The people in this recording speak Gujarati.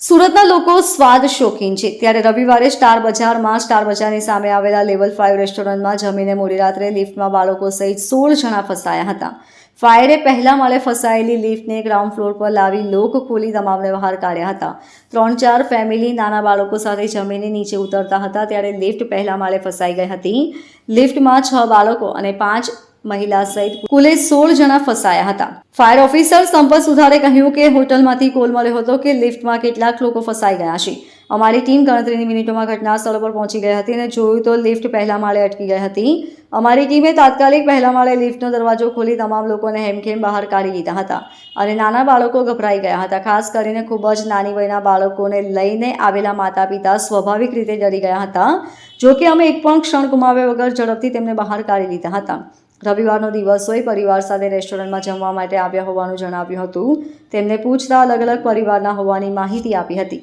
સુરતના લોકો સ્વાદ શોખીન છે. ત્યારે રવિવારે સ્ટાર બજારમાં સ્ટાર બજારની સામે આવેલા લેવલ ફાઇવ રેસ્ટોરન્ટમાં જમીને મોડી રાત્રે લિફ્ટમાં બાળકો સહિત સોળ જણા ફસાયા હતા. ફાયરે પહેલા માળે ફસાયેલી લિફ્ટને ગ્રાઉન્ડ ફ્લોર પર લાવી લોક ખોલી તમામને બહાર કાઢ્યા હતા. ત્રણ ચાર ફેમિલી નાના બાળકો સાથે જમીને નીચે ઉતરતા હતા. ત્યારે લિફ્ટ પહેલા માળે ફસાઈ ગઈ હતી. લિફ્ટમાં છ બાળકો અને પાંચ મહિલા સહિત કુલે સોળ જણા ફસાયા હતા. ફાયર ઓફિસર સંપત સુધારે કહ્યું કે હોટલમાંથી કોલ મળ્યો હતો કે લિફ્ટમાં કેટલાક લોકો ફસાઈ ગયા છે. અમારી ટીમ ગણતરીની મિનિટોમાં ઘટના સ્થળ પર પહોંચી ગઈ હતી અને જોયું તો લિફ્ટ પહેલા માળે અટકી ગઈ હતી. અમારી ટીમે તાત્કાલિક પહેલા માળે લિફ્ટનો દરવાજો ખોલી તમામ લોકોને હેમખેમ બહાર કાઢી દીધા હતા અને નાના બાળકો ગભરાઈ ગયા હતા. ખાસ કરીને ખૂબ જ નાની વયના બાળકોને લઈને આવેલા માતા પિતા સ્વાભાવિક રીતે ડરી ગયા હતા. જોકે અમે એક પણ ક્ષણ ગુમાવ્યા વગર ઝડપથી તેમને બહાર કાઢી લીધા હતા. રવિવારનો દિવસ હોય, પરિવાર સાથે રેસ્ટોરન્ટમાં જમવા માટે આવ્યા હોવાનું જણાવ્યું હતું. તેમને પૂછતા અલગ અલગ પરિવારના હોવાની માહિતી આપી હતી.